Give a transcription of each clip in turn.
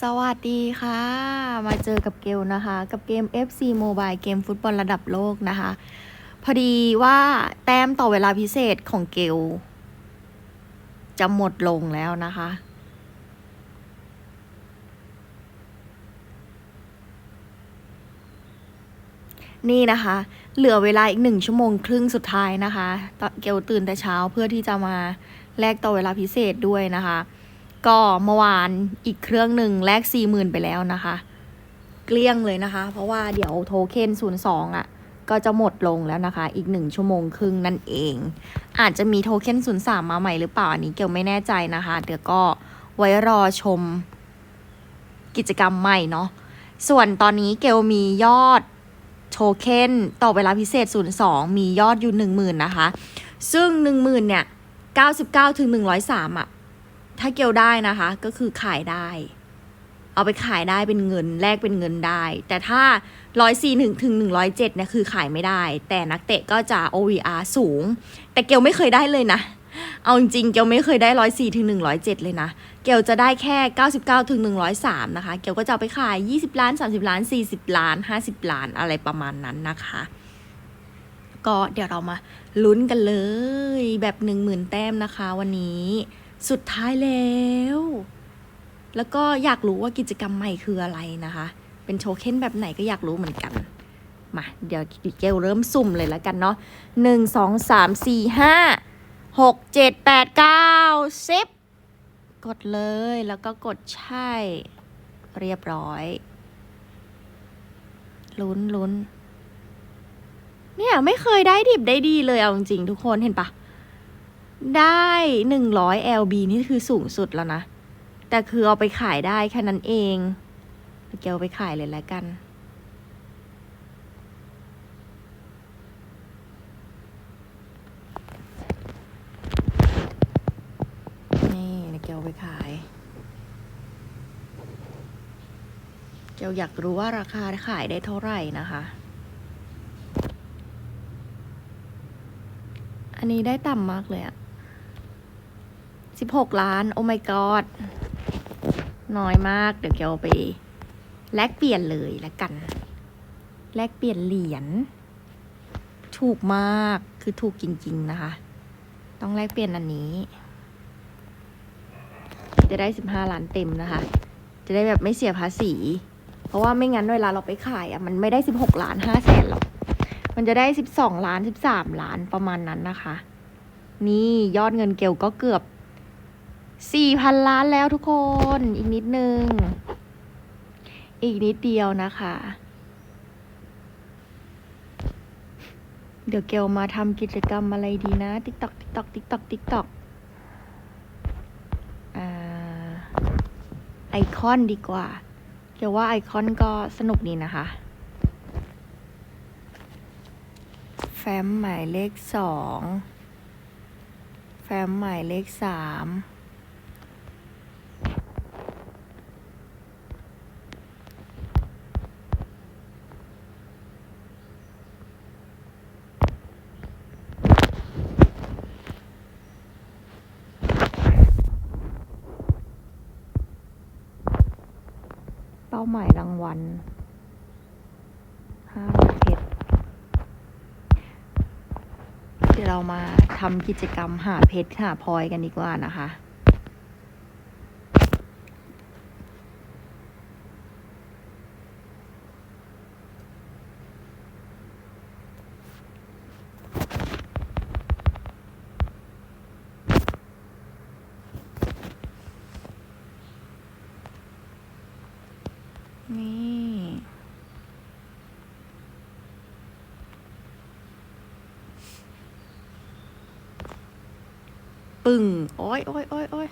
สวัสดีค่ะ มาเจอกับเกลนะคะ กับเกม FC Mobile เกมฟุตบอลระดับโลกนะคะ พอดีว่าแต้มต่อเวลาพิเศษของเกลจะหมดลงแล้วนะคะ นี่นะคะ เหลือเวลาอีกหนึ่งชั่วโมงครึ่งสุดท้ายนะคะตอนเกลตื่นแต่เช้าเพื่อที่จะมาแลกต่อเวลาพิเศษด้วยนะคะ ก็เมื่อวานอีกเครื่องหนึ่งแลกสี่หมื่นไปแล้วนะคะ เกลี้ยงเลยนะคะ เพราะว่าเดี๋ยวโทเค็นศูนย์สองอะ ก็จะหมดลงแล้วนะคะ อีกหนึ่งชั่วโมงครึ่งนั่นเอง อาจจะมีโทเค็นศูนย์สามมาใหม่หรือเปล่า อันนี้เกลไม่แน่ใจนะคะ เดี๋ยวก็ไว้รอชมกิจกรรมใหม่เนาะส่วนตอนนี้เกลมียอดโทเค็นต่อเวลาพิเศษ 02 มียอดอยู่ 10,000 นะคะ ซึ่ง 10,000 เนี่ย 99ถึง103 อะ ถ้าเกลได้นะคะ ก็คือขายได้ เอาไปขายได้เป็นเงินแลกเป็นเงินได้ แต่ถ้า104ถึงถึง107เนี่ยคือขายไม่ได้ แต่นักเตะก็จะ OVR สูง แต่เกลไม่เคยได้เลยนะ เอาจริงๆเกลไม่เคยได้104ถึง107เลยนะ เกลจะได้แค่99ถึง103นะคะ เกลก็จะเอาไปขาย20ล้าน30ล้าน40ล้าน50ล้านอะไรประมาณนั้นนะคะก็เดี๋ยวเรามาลุ้นกันเลย แบบ10,000แต้มนะคะวันนี้ สุดท้ายแล้ว แล้วก็อยากรู้ว่ากิจกรรมใหม่คืออะไรนะคะ เป็นโทเค็นแบบไหนก็อยากรู้เหมือนกัน มาเดี๋ยวเกลเริ่มสุ่มเลยแล้วกันเนาะหนึ่งสองสามสี่ห้าหกเจ็ดแปดเก้าสิบกดเลยแล้วก็กดใช่ เรียบร้อย ลุ้นลุ้นเนี่ยไม่เคยได้ดิบได้ดีเลยเอาจริงๆทุกคนเห็นปะ ได้หนึ่งร้อย LB นี่คือสูงสุดแล้วนะ แต่คือเอาไปขายได้แค่นั้นเองเดี๋ยวเกลไปขายเลยแล้วกัน นี่เดี๋ยวเกลไปขาย เกลอยากรู้ว่าราคาขายได้เท่าไหร่นะคะ อันนี้ได้ต่ำมากเลยอะ สิบหกล้าน โอ้ my god น้อยมาก เดี๋ยวเกลไป แลกเปลี่ยนเลยแล้วกัน แลกเปลี่ยนเหรียญ ถูกมาก คือถูกจริง ๆ นะคะ ต้องแลกเปลี่ยนอันนี้ จะได้สิบห้าล้านเต็มนะคะ จะได้แบบไม่เสียภาษี เพราะว่าไม่งั้นเวลาเราไปขายอะ มันไม่ได้สิบหกล้านห้าแสนหรอก มันจะได้สิบสองล้านสิบสามล้านประมาณนั้นนะคะ นี่ยอดเงินเกลก็เกือบ สี่พันล้านแล้วทุกคน อีกนิดนึง อีกนิดเดียวนะคะ เดี๋ยวเกลมาทำกิจกรรมอะไรดีนะ ติ๊กตอกติ๊กตอกติ๊กตอกติ๊กตอกอ่าไอคอนดีกว่า เกลว่าไอคอนก็สนุกดีนะคะ แฟ้มหมายเลขสอง แฟ้มหมายเลขสาม เป้าหมายราง วัลห้าเพ็ดเดี๋ยวเรามาทำกิจกรรมหาเพชรหาพลอยกันดีกว่านะคะ นี่ ปึ่ง โอ้ยโอ้ยโอ้ยโอ้ย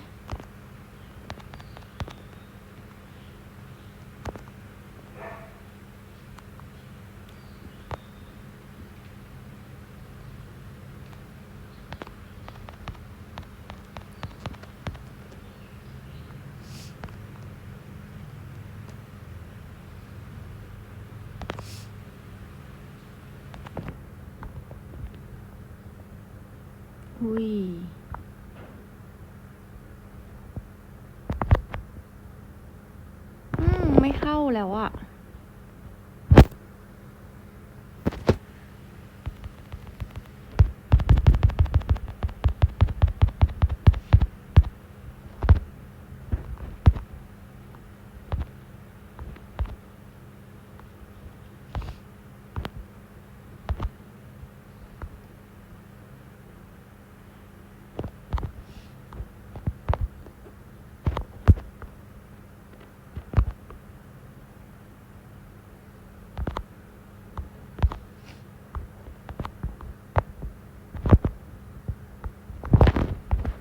อุ้ย อ ไม่เข้า แล้วอะ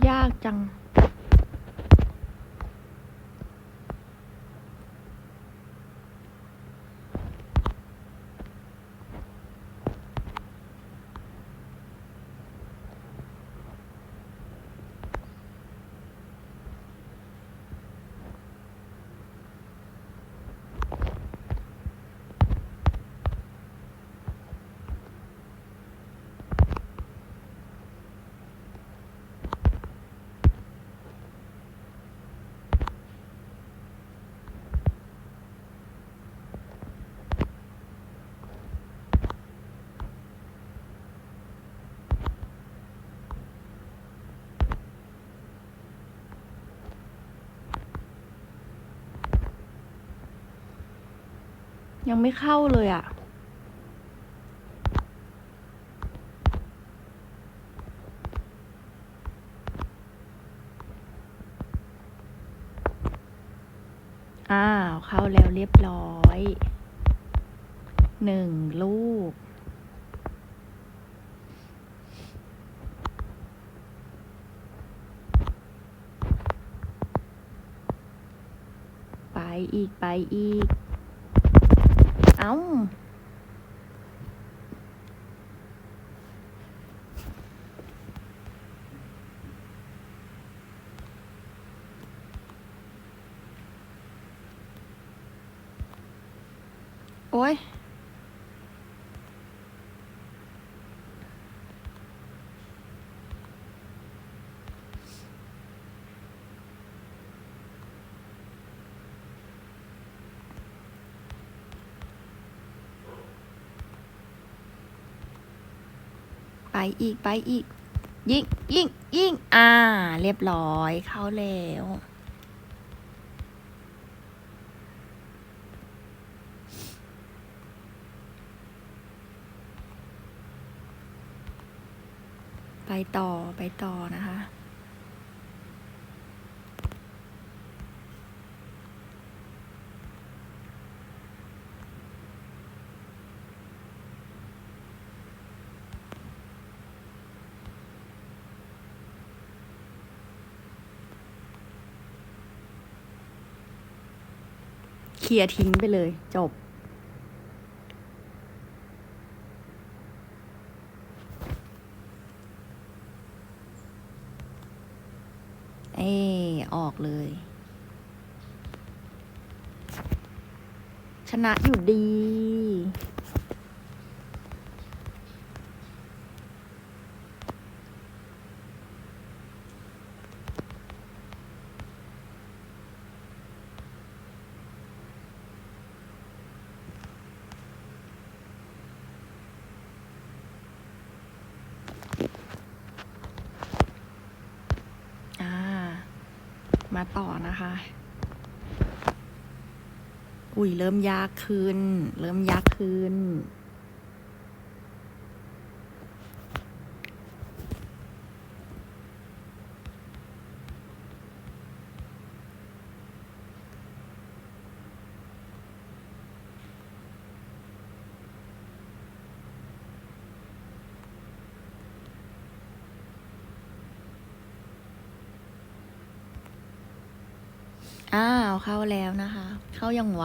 ยากจัง ยังไม่เข้าเลยอะอ้าว เข้าแล้วเรียบร้อย หนึ่งลูกไปอีกไปอีก เอ้า โอ้ย ไปอีกไปอีก ยิงยิงยิงอ่า เรียบร้อยเข้าแล้วไปต่อไปต่อนะคะ ลียร์ทิ้งไปเลยจบ เอออกเลย ชนะอยู่ดี อ่า มาต่อนะคะ อุ้ยเริ่มยากขึ้น เริ่มยากขึ้น อ้าวเข้าแล้วนะคะ เข้ายังไว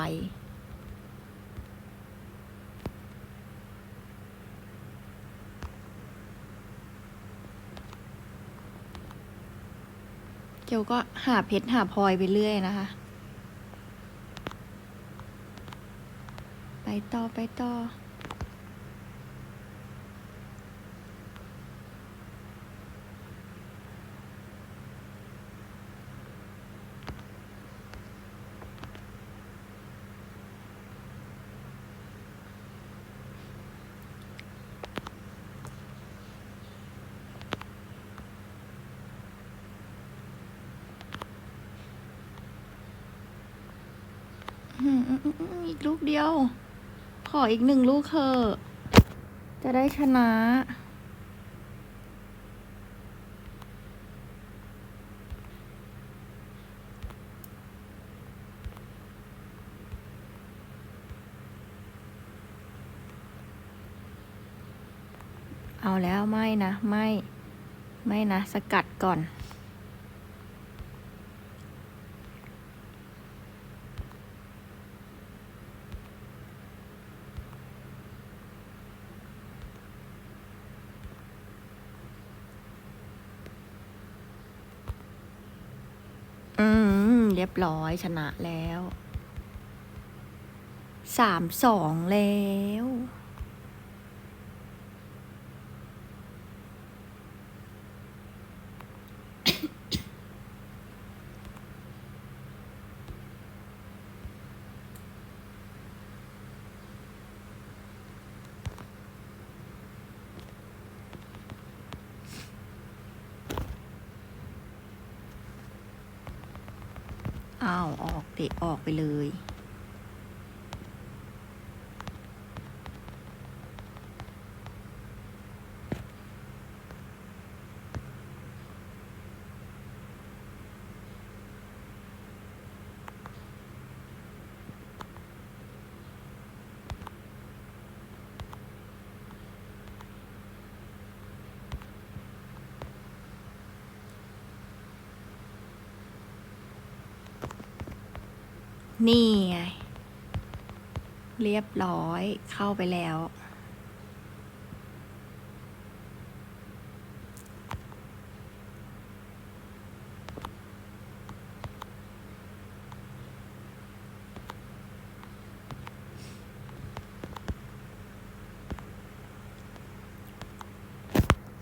เกียวก็หาเพชรหาพลอยไปเรื่อยนะคะ ไปต่อไปต่อ อีกลูกเดียว ขออีกหนึ่งลูกเถอะจะได้ชนะ เอาแล้วไม่นะ ไม่ ไม่นะ สกัดก่อน อืม เรียบร้อยชนะแล้ว สามสองแล้ว อ้าวออกเตะออกไปเลย นี่ไง เรียบร้อยเข้าไปแล้ว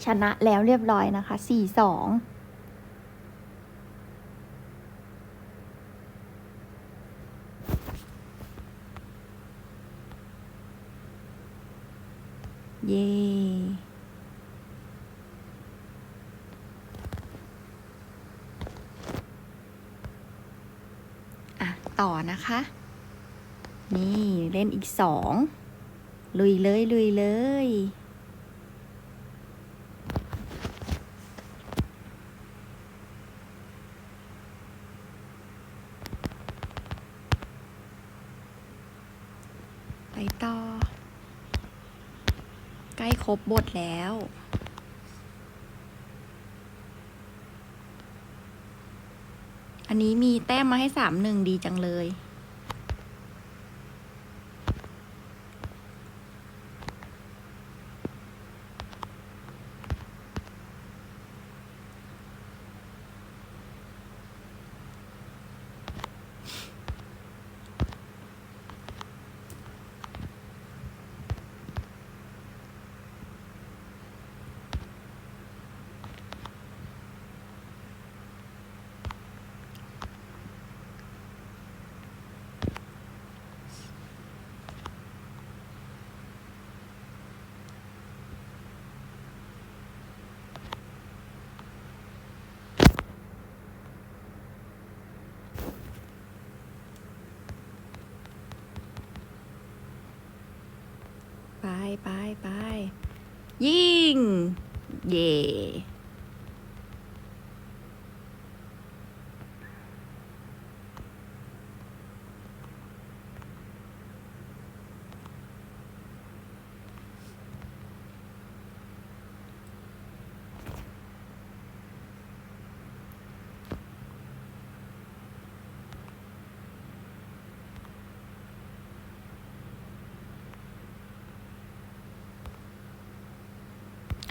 ชนะแล้วเรียบร้อยนะคะสี่สอง เย่อะ ต่อนะคะ นี่เล่นอีกสองลุยเลยลุยเลยไปต่อ ใกล้ครบบทแล้ว อันนี้มีแต้มมาให้สามหนึ่งดีจังเลย ไปไปไปยิงเย่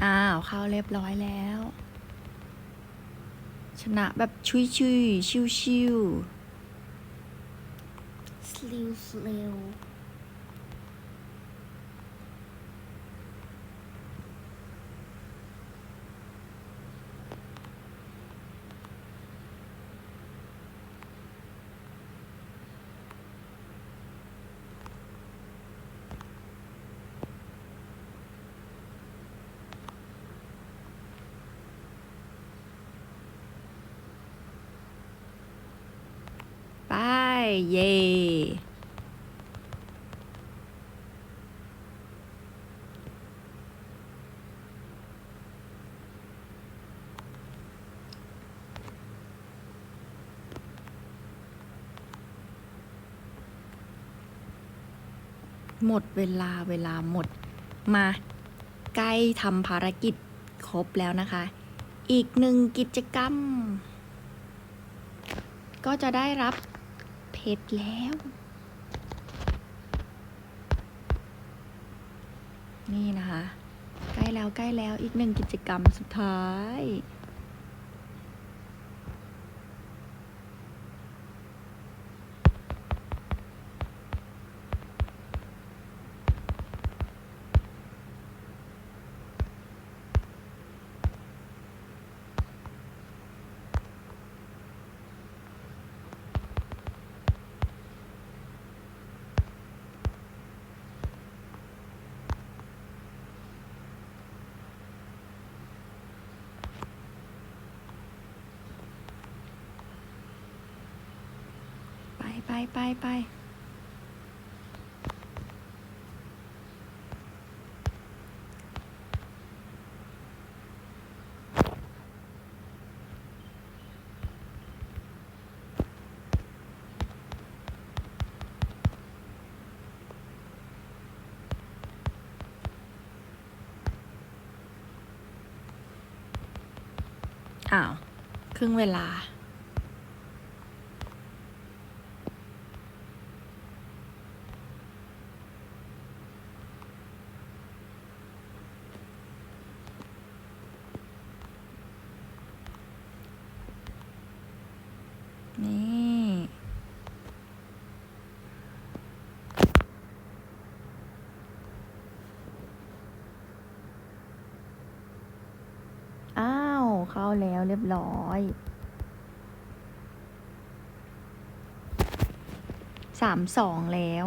อ้าว เข้าเรียบร้อยแล้ว ชนะแบบชุยชุยชิวชิวสลิวสลิว ไป เย่ หมดเวลาเวลาหมด มาใกล้ทำภารกิจครบแล้วนะคะ อีกหนึ่งกิจกรรม ก็จะได้รับเพชรแล้ว นี่นะคะ ใกล้แล้วใกล้แล้วอีกหนึ่งกิจกรรมสุดท้าย ไปไปไปอ้าว ครึ่งเวลา นี่ อ้าว เข้าแล้วเรียบร้อยสามสองแล้ว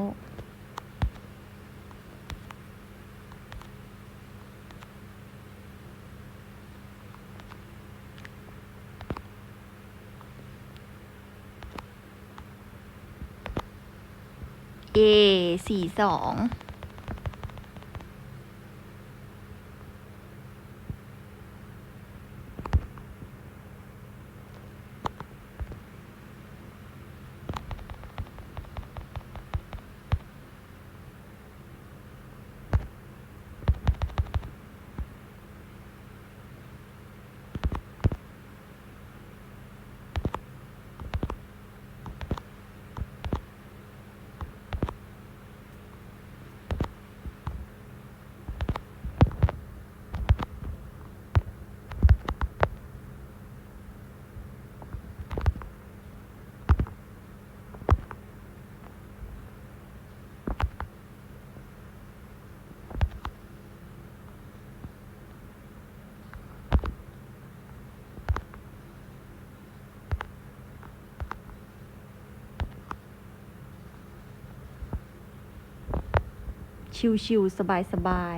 เอสี่สอง ชิวๆสบาย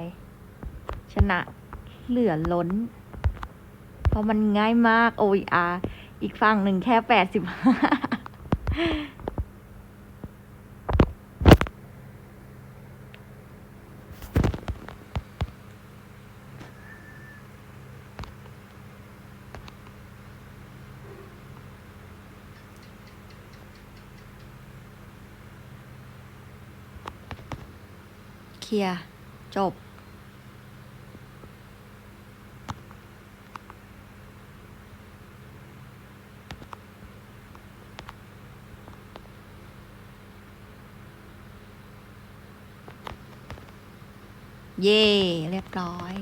ๆ ชนะเหลือล้น เพราะมันง่ายมาก OER อีกฝั่งหนึ่งแค่แปดสิบห้า เคลียร์ จบ เย่เรียบร้อย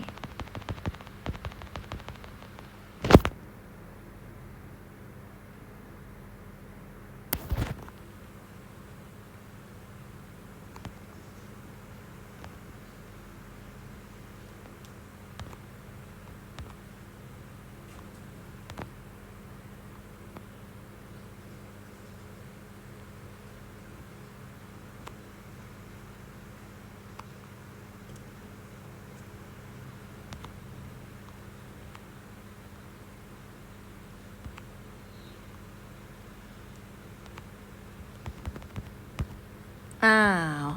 อ้าว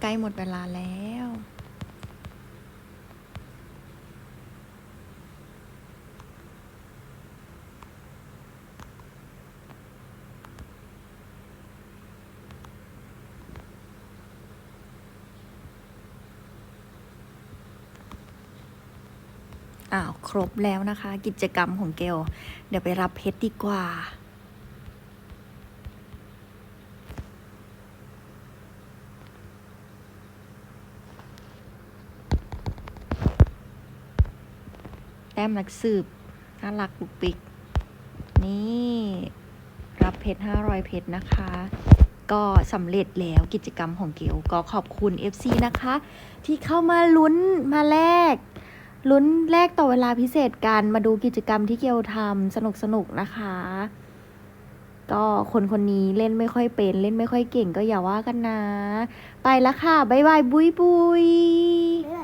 ใกล้หมดเวลาแล้ว อ้าว ครบแล้วนะคะ กิจกรรมของเกล เดี๋ยวไปรับเพชรดีกว่า มนักสืบน่ารักปุกปิก นี่รับเพชร500 เพชรนะคะ ก็สำเร็จแล้วกิจกรรมของเกลก็ขอบคุณ FC นะคะ ที่เข้ามาลุ้นมาแลกลุ้นแลกต่อเวลาพิเศษกันมาดูกิจกรรมที่เกลทำสนุกสนุกนะคะ ก็คนคนนี้เล่นไม่ค่อยเป็น เล่นไม่ค่อยเก่งก็อย่าว่ากันนะ ไปละค่ะ บ๊ายบาย บุยบุยบย